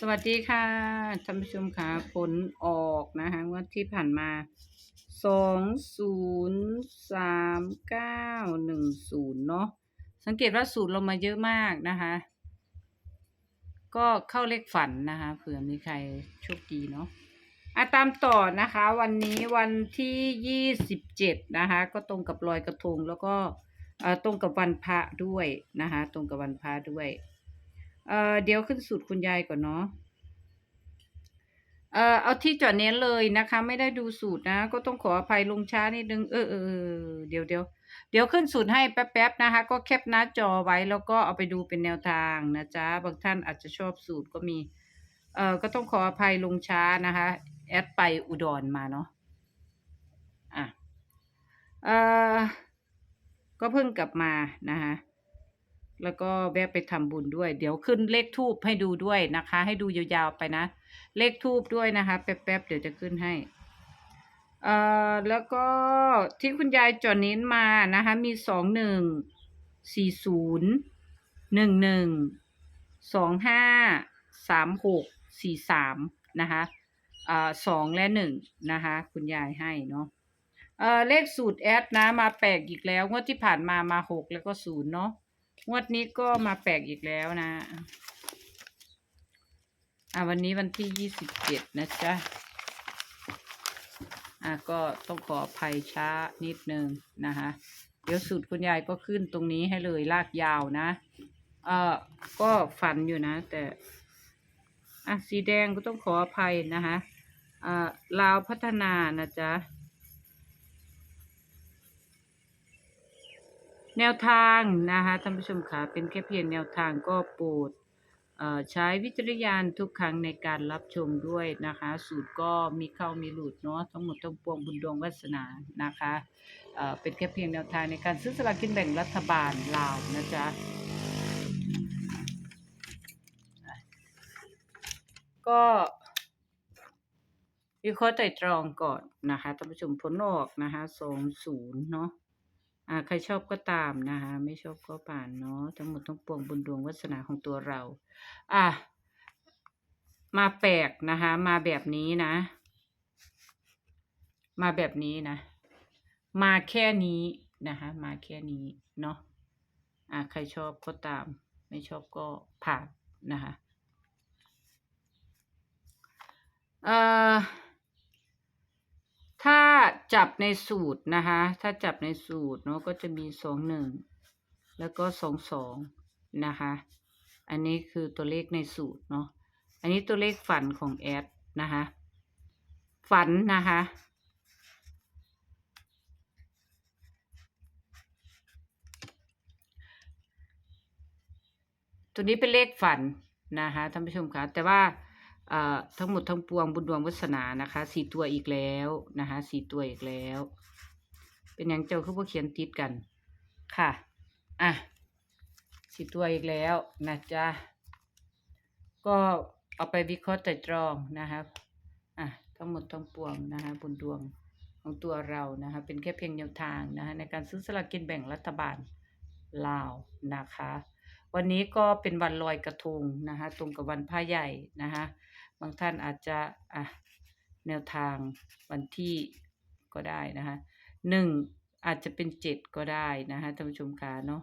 สวัสดีค่ะท่านผู้ชมค่ะผลออกนะคะว่าที่ผ่านมาสองศูนย์สามเก้าหนึ่งศูนย์เนาะสังเกตว่าสูตรเรามาเยอะมากนะคะ ก็เข้าเลขฝันนะคะเผื่อมีใครโชคดีเนาะอะตามต่อนะคะ วันนี้วันที่ยี่สิบเจ็ดนะคะ ก็ตรงกับลอยกระทงแล้วก็เอ่อตรงกับวันพระด้วยนะคะ ตรงกับวันพระด้วย เอ่อเดี๋ยวขึ้นสูตรคุณยายก่อนเนาะเอ่อเอาที่จอดเน้นเลยนะคะ ไม่ได้ดูสูตรนะ ก็ต้องขออภัยลงช้านิดนึง เออเออเดี๋ยวเดี๋ยวเดี๋ยวขึ้นสูตรให้แป๊บๆนะคะ ก็แคปหน้าจอไว้แล้วก็เอาไปดูเป็นแนวทางนะจ๊ะบางท่านอาจจะชอบสูตรก็มี เอ่อก็ต้องขออภัยลงช้านะคะ แอดไปอุดรมาเนาะอะเอ่อก็เพิ่งกลับมานะคะ แล้วก็แวะไปทำบุญด้วย เดี๋ยวขึ้นเลขทูบให้ดูด้วยนะคะ ให้ดูยาวๆไปนะ เลขทูบด้วยนะคะ แป๊บๆเดี๋ยวจะขึ้นให้เอ่อแล้วก็ที่คุณยายจอนิ้นมานะคะ มีสองหนึ่งสี่ศูนย์หนึ่งหนึ่งสองห้าสามหกสี่สามนะคะเอ่าสองและหนึ่งนะคะ คุณยายให้เนาะเอ่อเลขสูตรแอดนะมาแปลกอีกแล้วงวดที่ผ่านมามาหกแล้วก็ศูนย์เนาะ งวดนี้ก็มาแปลกอีกแล้วนะ อ่าวันนี้วันที่ยี่สิบเจ็ดนะจ๊ะ อ่าก็ต้องขออภัยช้านิดนึงนะคะ เดี๋ยวสูตรคุณยายก็ขึ้นตรงนี้ให้เลยลากยาวนะ เอ่อ ก็ฝันอยู่นะ แต่ อะสีแดงก็ต้องขออภัยนะคะอ่าลาวพัฒนานะจ๊ะ แนวทางนะคะท่านผู้ชมคะเป็นแค่เพียงแนวทางก็โปรดใช้วิจารณญาณทุกครั้งในการรับชมด้วยนะคะ สูตรก็มีเข้ามีหลุดเนาะทั้งหมดทั้งปวงบุญดวงวาสนานะคะเเป็นแค่เพียงแนวทางในการซื้อสลากกินแบ่งรัฐบาลลาวนะจ๊ะก็วิเคราะห์ไตรตรองก่อนนะคะท่านผู้ชมผลออกนะคะสองศูนย์เนาะ อ่าใครชอบก็ตามนะคะ ไม่ชอบก็ผ่านเนาะทั้งหมดทั้งปวงบุญดวงวาสนาของตัวเรา อะมาแปลกนะคะ มาแบบนี้นะ มาแบบนี้นะ มาแค่นี้นะคะ มาแค่นี้เนาะอ่าใครชอบก็ตาม ไม่ชอบก็ผ่านนะคะ เอ่อถ้า จับในสูตรนะคะ ถ้าจับในสูตรเนาะก็จะมีสองหนึ่งแล้วก็สองสองนะคะ อันนี้คือตัวเลขในสูตรเนาะ อันนี้ตัวเลขฝันของแอดนะคะ ฝันนะคะ ตัวนี้เป็นเลขฝันนะคะท่านผู้ชมคะแต่ว่า ทั้งหมดทั้งปวงบุญดวงวัสนานะคะสี่ตัวอีกแล้วนะคะสี่ตัวอีกแล้ว เป็นอย่างเจ้าคือพวกเขียนติดกัน ค่ะ อะสี่ตัวอีกแล้วนะจ๊ะก็เอาไปวิเคราะห์ไตรตรองนะคะอะทั้งหมดทั้งปวงนะคะบุญดวงของตัวเรานะคะเป็นแค่เพียงแนวทางนะคะในการซื้อสลากกินแบ่งรัฐบาลลาวนะคะ วันนี้ก็เป็นวันลอยกระทงนะคะตรงกับวันพระใหญ่นะคะ บางท่านอาจจะอะแนวทางวันที่ก็ได้นะคะหนึ่งอาจจะเป็นเจ็ดก็ได้นะคะท่านผู้ชมคะเนาะ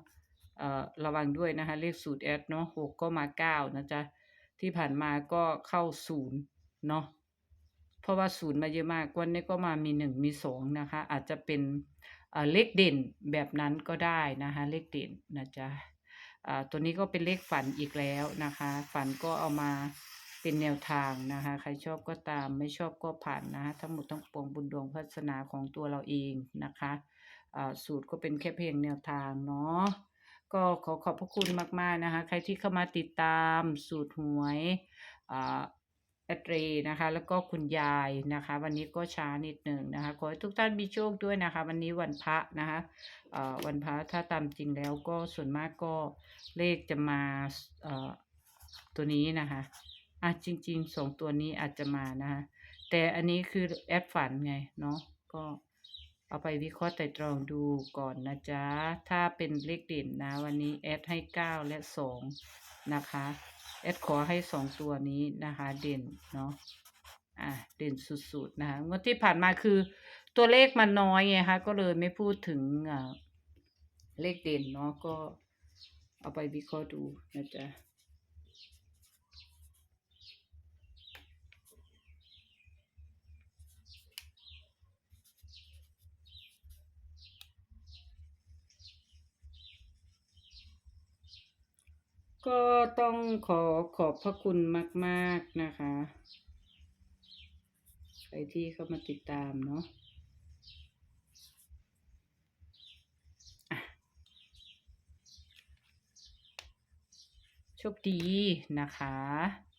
เอ่อระวังด้วยนะคะเลขสูตรแอดเนาะหกก็มาเก้านะจ๊ะที่ผ่านมาก็เข้าศูนย์เนาะเพราะว่าศูนย์มาเยอะมากวันนี้ก็มามีหนึ่งมีสองนะคะ อาจจะเป็นเอ่อเลขเด่นแบบนั้นก็ได้นะคะเลขเด่นนะจ๊ะอ่าตัวนี้ก็เป็นเลขฝันอีกแล้วนะคะ ฝันก็เอามา เป็นแนวทางนะคะ ใครชอบก็ตามไม่ชอบก็ผ่านนะคะทั้งหมดทั้งปวงบุญดวงพัฒนาของตัวเราเองนะคะอ่าสูตรก็เป็นแค่เพียงแนวทางเนาะก็ขอขอบพระคุณมากๆนะคะ ใครที่เข้ามาติดตามสูตรหวยอ่าแอดเรนะคะ แล้วก็คุณยายนะคะ วันนี้ก็ช้านิดหนึ่งนะคะ ขอให้ทุกท่านมีโชคด้วยนะคะ วันนี้วันพระนะคะอ่อวันพระถ้าตามจริงแล้วก็ส่วนมากก็เลขจะมาอ่อตัวนี้นะคะ อะจริงๆสองตัวนี้อาจจะมานะคะแต่อันนี้คือแอดฝันไงเนาะก็เอาไปวิเคราะห์ไตรตรองดูก่อนนะจ๊ะ ถ้าเป็นเลขเด่นนะ วันนี้แอดให้เก้าและสองนะคะแอดขอให้สองตัวนี้นะคะเด่นเนาะอะเด่นสุดๆนะคะงวดที่ผ่านมาคือตัวเลขมันน้อยไงคะก็เลยไม่พูดถึงอ่าเลขเด่นเนาะก็เอาไปวิเคราะห์ดูนะจ๊ะ ก็ต้องขอขอบพระคุณมาก ๆ นะคะ ใครที่เข้ามาติดตามเนาะอะโชคดีนะคะ